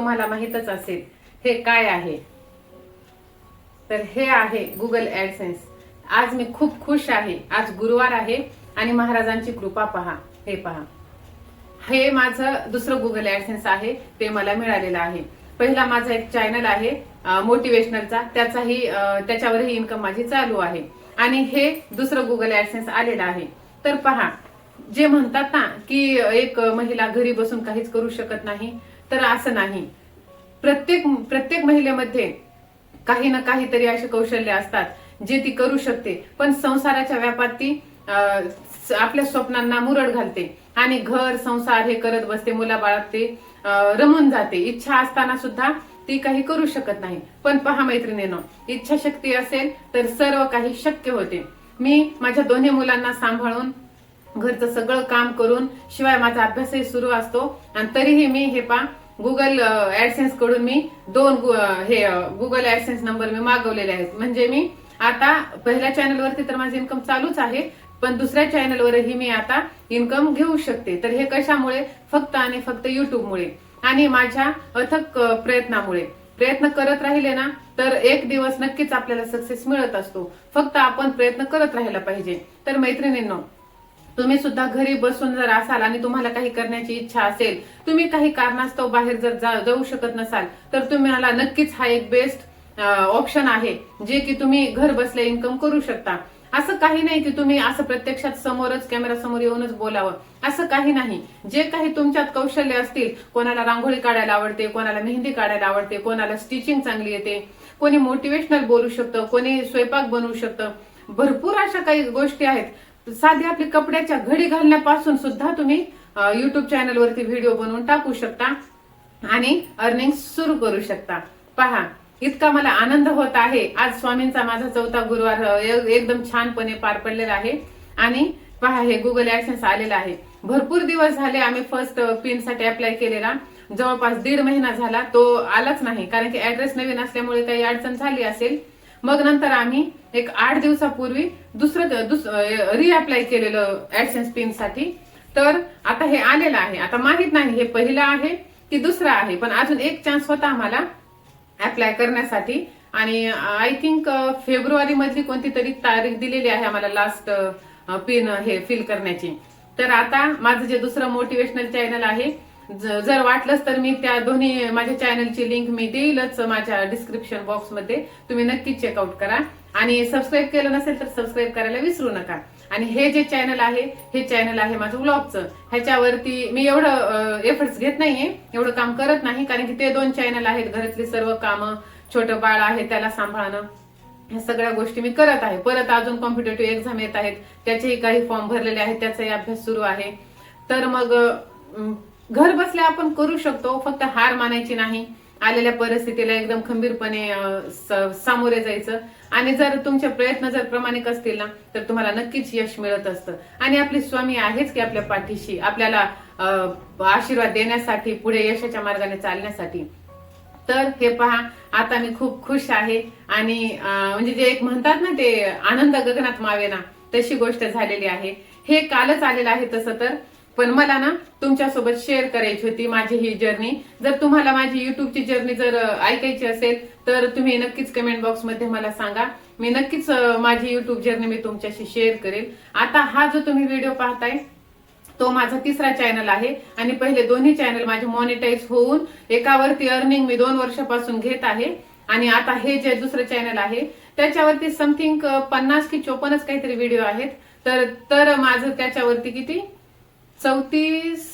तुम्हाला माहीतच असेल हे काय आहे? तर हे आहे गुगल ऍडसेन्स आज मी खूप खुश आहे. आज गुरुवार आहे आणि महाराजांची कृपा पहा. हे पहा. हे माझं दुसरं गुगल ऍडसेन्स आहे. ते मला मिळालेलं आहे. पहिला माझा एक चॅनल आहे मोटिवेशनलचा त्याचाही त्याच्यावरही इन्कम माझी चालू आहे. आणि हे दुसरं गुगल ऍडसेन्स आलेलं आहे. तर पहा जे म्हणतात ना की एक महिला घरी बसून काहीच करू शकत नाही तर असं नाही. प्रत्येक प्रत्येक महिलेमध्ये काही ना काहीतरी असे कौशल्य असतात जे ती करू शकते. पण संसाराच्या व्यापात ती आपल्या स्वप्नांना मुरड घालते. आणि घर संसार हे करत बसते. मुलाबाळात ते रमून जाते. इच्छा असताना सुद्धा ती काही करू शकत नाही. पण पहा मैत्रिणीनं इच्छाशक्ती असेल तर सर्व काही शक्य होते. मी माझ्या दोन्ही मुलांना सांभाळून घरचं सगळं काम करून शिवाय माझा अभ्यासही सुरू असतो. आणि तरीही मी हे पा गुगल ऍडसेन्सकडून मी दोन गु- हे गुगल ऍडसेन्स नंबर मी मागवलेले आहेत. म्हणजे मी आता पहिल्या चॅनलवरती तर माझं इन्कम चालूच आहे पण दुसऱ्या चॅनलवरही मी आता इन्कम घेऊ शकते. तर हे कशामुळे? फक्त आणि फक्त युट्यूबमुळे आणि माझ्या अथक प्रयत्नामुळे. प्रयत्न करत राहिले ना तर एक दिवस नक्कीच आपल्याला सक्सेस मिळत असतो. फक्त आपण प्रयत्न करत राहायला पाहिजे. तर मैत्रिणींनो तुम्ही सुद्धा घरी बसून जर असाल आणि तुम्हाला काही करण्याची इच्छा असेल तुम्ही काही कारणास्तव बाहेर जर जाऊ शकत नसाल तर तुम्हाला नक्कीच हा एक बेस्ट ऑप्शन आहे जे की तुम्ही घर बसल्या इन्कम करू शकता. असं काही नाही की तुम्ही असं प्रत्यक्षात समोरच कॅमेरा समोर येऊनच बोलावं. असं काही नाही. जे काही तुमच्यात कौशल्य असतील कोणाला रांगोळी काढायला आवडते कोणाला मेहंदी काढायला आवडते कोणाला स्टिचिंग चांगली येते कोणी मोटिवेशनल बोलू शकतं कोणी स्वयंपाक बनवू शकतं भरपूर अशा काही गोष्टी आहेत. साधी आपली कपड्याच्या घडी घालण्यापासून सुद्धा तुम्ही युट्यूब चॅनलवरती व्हिडिओ बनवून टाकू शकता आणि अर्निंग सुरू करू शकता. पहा इतका मला आनंद होत आहे. आज स्वामींचा माझा चौथा गुरुवार एकदम छानपणे पार पडलेला आहे. आणि पहा हे गुगल ऍडसेन्स आलेलं आहे. भरपूर दिवस झाले आम्ही फर्स्ट पिनसाठी अप्लाय केलेला. जवळपास दीड महिना झाला तो आलाच नाही. कारण की ऍड्रेस नवीन असल्यामुळे काही अडचण झाली असेल. मग नंतर आम्ही एक आठ दिवसापूर्वी दुसरं रिअप्लाय केलेलं ऍडसेन्स पिनसाठी. तर आता हे आलेलं आहे. आता माहीत नाही हे पहिलं आहे की दुसरं आहे पण अजून एक चान्स होता आम्हाला अप्लाय करण्यासाठी. आणि आय थिंक फेब्रुवारी मधली कोणती तरी तारीख दिलेली आहे आम्हाला लास्ट पिन हे फिल करण्याची. तर आता माझं जे दुसरं मोटिवेशनल चॅनल आहे जर वाटलंच तर मी त्या दोन्ही माझ्या चॅनलची लिंक मी देईलच माझ्या डिस्क्रिप्शन बॉक्समध्ये तुम्ही नक्की चेकआउट करा. आणि सबस्क्राईब केलं नसेल तर सबस्क्राईब करायला विसरू नका. आणि हे जे चॅनल आहे हे चॅनल आहे माझं व्लॉगचं ह्याच्यावरती मी एवढं एफर्ट्स घेत नाहीये. एवढं काम करत नाही. कारण की ते दोन चॅनल आहेत. घरातली सर्व कामं छोटं बाळ आहे त्याला सांभाळणं. ह्या सगळ्या गोष्टी मी करत आहे. परत अजून कॉम्पिटेटिव्ह एक्झाम येत आहेत. त्याचेही काही फॉर्म भरलेले आहेत. त्याचाही अभ्यास सुरू आहे. तर मग घर बसल्या आपण करू शकतो फक्त हार मानायची नाही. आलेल्या परिस्थितीला एकदम खंबीरपणे सामोरे जायचं. आणि जर तुमचे प्रयत्न जर प्रामाणिक असतील ना तर तुम्हाला नक्कीच यश मिळत असतं. आणि आपली स्वामी आहेच की आपल्या पाठीशी आपल्याला आशीर्वाद देण्यासाठी पुढे यशाच्या मार्गाने चालण्यासाठी. तर हे पहा आता मी खूप खुश आहे. आणि म्हणजे जे एक म्हणतात ना ते आनंद गगनात मावेना तशी गोष्ट झालेली आहे. हे कालच आलेलं आहे तसं तर. पण मला ना तुमच्यासोबत शेअर करायची होती माझी ही जर्नी जर तुम्हाला माझी युट्यूबची जर्नी जर ऐकायची असेल तर तुम्ही नक्कीच कमेंट बॉक्समध्ये मला सांगा. मी नक्कीच माझी युट्यूब जर्नी मी तुमच्याशी शेअर करेल. आता हा जो तुम्ही व्हिडिओ पाहताय तो माझा तिसरा चॅनल आहे आणि पहिले दोन्ही चॅनल माझे मॉनिटाईज होऊन एकावरती अर्निंग मी दोन वर्षापासून घेत आहे. आणि आता हे जे दुसरं चॅनल आहे त्याच्यावरती समथिंग पन्नास की चोपन्नच काहीतरी व्हिडिओ आहेत. तर तर माझं त्याच्यावरती किती? चौतीस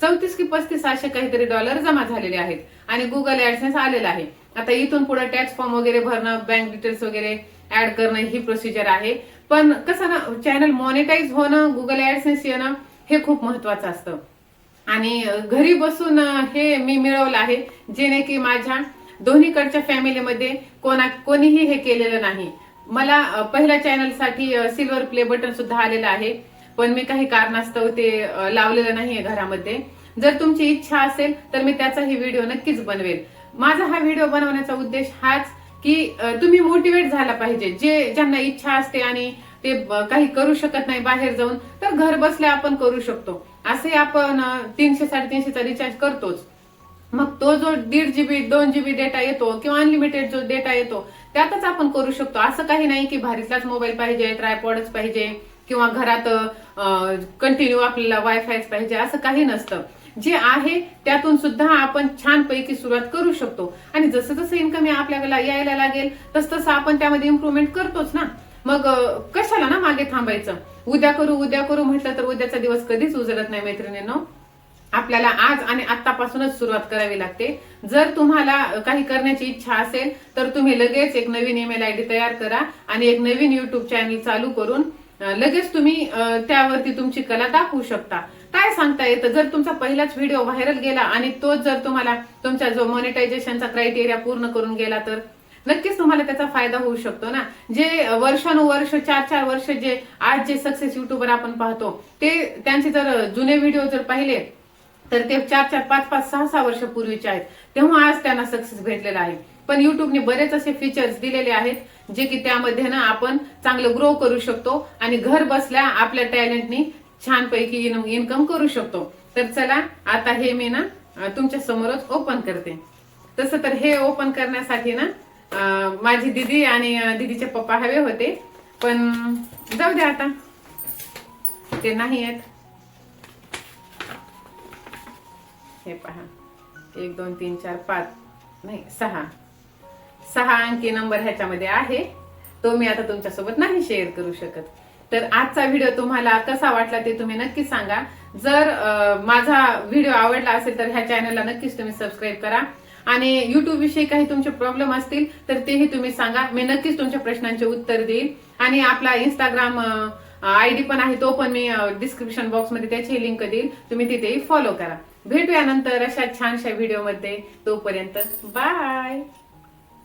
चौतीस की पस्तीस असे काहीतरी डॉलर जमा झालेले आहेत. आणि गुगल ऍडसेन्स आलेला आहे. आता इथून पुढे टॅक्स फॉर्म वगैरे भरणं बँक डिटेल्स वगैरे ऍड करणं ही प्रोसिजर आहे. पण कसं ना चॅनल मॉनिटाईज होणं गुगल ऍडसेन्स येणं हे खूप महत्वाचं असतं. आणि घरी बसून हे मी मिळवलं आहे जेणे की माझ्या दोन्हीकडच्या फॅमिलीमध्ये कोणा कोणीही हे केलेलं नाही. मला पहिल्या चॅनलसाठी सिल्वर प्ले बटन सुद्धा आलेलं आहे. पण मी काही कारणास्तव ते लावलेलं नाहीये घरामध्ये. जर तुमची इच्छा असेल तर मी त्याचाही व्हिडिओ नक्कीच बनवेल. माझा हा व्हिडिओ बनवण्याचा उद्देश हाच की तुम्ही मोटिवेट झाला पाहिजे. जे ज्यांना इच्छा असते आणि ते काही करू शकत नाही बाहेर जाऊन तर घर बसल्या आपण करू शकतो. असे आपण तीनशे साडेतीनशेचा रिचार्ज करतोच. मग तो जो दीड जीबी दोन जीबी डेटा येतो किंवा अनलिमिटेड जो डेटा येतो त्यातच आपण करू शकतो. असं काही नाही की भारीतलाच मोबाईल पाहिजे ट्रायपॉडच पाहिजे. किंवा घरात कंटिन्यू आपल्याला वायफाय पाहिजे असं काही नसतं. जे आहे त्यातून सुद्धा आपण छानपैकी सुरुवात करू शकतो. आणि जसं जसं इन्कम आपल्याला यायला लागेल तस तसं आपण त्यामध्ये इम्प्रुव्हमेंट करतोच ना. मग कशाला ना मागे थांबायचं? उद्या करू उद्या करू म्हटलं तर उद्याचा दिवस कधीच उजळत नाही मैत्रिणींनो. आपल्याला आज आणि आतापासूनच सुरुवात करावी लागते. जर तुम्हाला काही करण्याची इच्छा असेल तर तुम्ही लगेच एक नवीन ईमेल आयडी तयार करा आणि एक नवीन युट्यूब चॅनल चालू करून लगेच तुम्ही त्यावरती तुमची कला दाखवू शकता. काय सांगता येतं? जर तुमचा पहिलाच व्हिडिओ व्हायरल गेला आणि तोच जर तुम्हाला तुमचा जो मॉनिटायझेशनचा क्रायटेरिया पूर्ण करून गेला तर नक्कीच तुम्हाला त्याचा फायदा होऊ शकतो ना? जे वर्षानुवर्ष चार चार वर्ष जे आज जे सक्सेस युट्यूबर आपण पाहतो ते त्यांचे जर जुने व्हिडिओ जर पाहिले तर ते चार चार पाच पाच सहा सहा वर्ष पूर्वीचे आहेत. तेव्हा आज त्यांना सक्सेस भेटलेला आहे. पण युट्यूबने बरेच असे फीचर्स दिलेले आहेत जे की त्यामध्ये ना आपण चांगलं ग्रो करू शकतो आणि घर बसल्या आपल्या टॅलेंटनी छानपैकी इन्कम करू शकतो. तर चला आता हे मी ना तुमच्या समोरच ओपन करते. तसं तर हे ओपन करण्यासाठी ना माझी दिदी आणि दिदीचे दीदीचे पप्पा हवे होते. पण जाऊ द्या आता. ते नाही आहेत. हे पहा. एक दोन तीन चार पाच नाही सहा. सहा अंकी नंबर ह्याच्यामध्ये आहे. तो मी आता तुमच्यासोबत नाही शेअर करू शकत. तर आजचा व्हिडिओ तुम्हाला कसा वाटला ते तुम्ही नक्की सांगा. जर माझा व्हिडिओ आवडला असेल तर ह्या चॅनलला नक्कीच तुम्ही सबस्क्राईब करा. आणि युट्यूब विषयी काही तुमचे प्रॉब्लेम असतील तर तेही तुम्ही सांगा. मी नक्कीच तुमच्या प्रश्नांचे उत्तर देईल आणि आपला इंस्टाग्राम आयडी पण आहे तो पण मी डिस्क्रिप्शन बॉक्समध्ये त्याची लिंक देईल तुम्ही तिथेही फॉलो करा. भेटूया नंतर अशा छानशा व्हिडिओमध्ये तोपर्यंत बाय